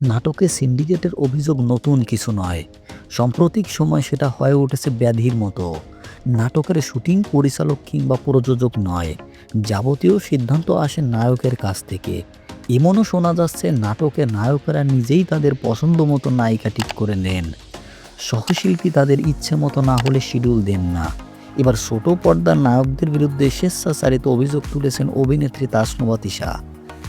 নাটকে সিন্ডিকেটের অভিযোগ নতুন কিছু নয়। সাম্প্রতিক সময় সেটা হয়ে উঠেছে ব্যাধির মতো। নাটকের শুটিং পরিচালক কিংবা প্রযোজক নয়। যাবতীয় সিদ্ধান্ত আসে নায়কের কাছ থেকে। এমনও শোনা যাচ্ছে নাটকের নায়কেরা নিজেই তাদের পছন্দ মতো নায়িকা ঠিক করে নেন। সহশিল্পী তাদের ইচ্ছে মতো না হলে শিডিউল দেন না। এবার ছোট পর্দার নায়কদের বিরুদ্ধে স্বেচ্ছাচারিত অভিযোগ তুলেছেন অভিনেত্রী তাসনুবা তিশা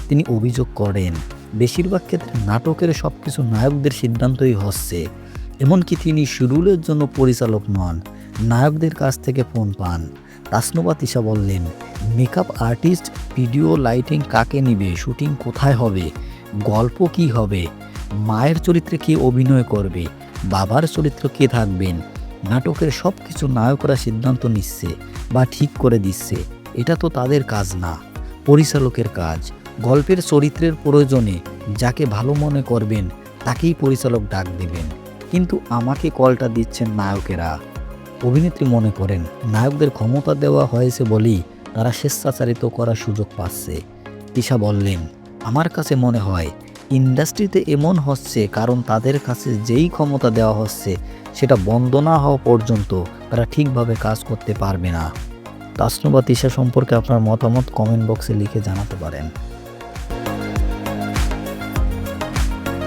তিনি অভিযোগ করেন বেশিরভাগ ক্ষেত্রে নাটকের সব কিছু নায়কদের সিদ্ধান্তই হচ্ছে। এমনকি তিনি শিডিউলের জন্য পরিচালক নন, নায়কদের কাছ থেকে ফোন পান। তাসনুবা তিশা বললেন, মেকআপ আর্টিস্ট, ভিডিও লাইটিং কাকে নিবে? শুটিং কোথায় হবে? গল্প কি হবে? মায়ের চরিত্রে কে অভিনয় করবে? বাবার চরিত্র কে থাকবেন? নাটকের সব কিছু নায়করা সিদ্ধান্ত নিচ্ছে বা ঠিক করে দিচ্ছে। এটা তো তাদের কাজ না, পরিচালকের কাজ। গল্পের চরিত্রের প্রয়োজনে যাকে ভালো মনে করবেন, তাকেই পরিচালক ডাক দেবেন। কিন্তু আমাকে কলটা দিচ্ছেন নায়কেরা। অভিনেত্রী মনে করেন, নায়কদের ক্ষমতা দেওয়া হয়েছে বলেই তারা স্বেচ্ছাচারিত করার সুযোগ পাচ্ছে। তিশা বললেন, আমার কাছে মনে হয়, ইন্ডাস্ট্রিতে এমন হচ্ছে, কারণ তাদের কাছে যেই ক্ষমতা দেওয়া হচ্ছে, সেটা বন্ধ না হওয়া পর্যন্ত তারা ঠিকভাবে কাজ করতে পারবে না। তাসনুবা তিশা সম্পর্কে আপনার মতামত কমেন্ট বক্সে লিখে জানাতে পারেন।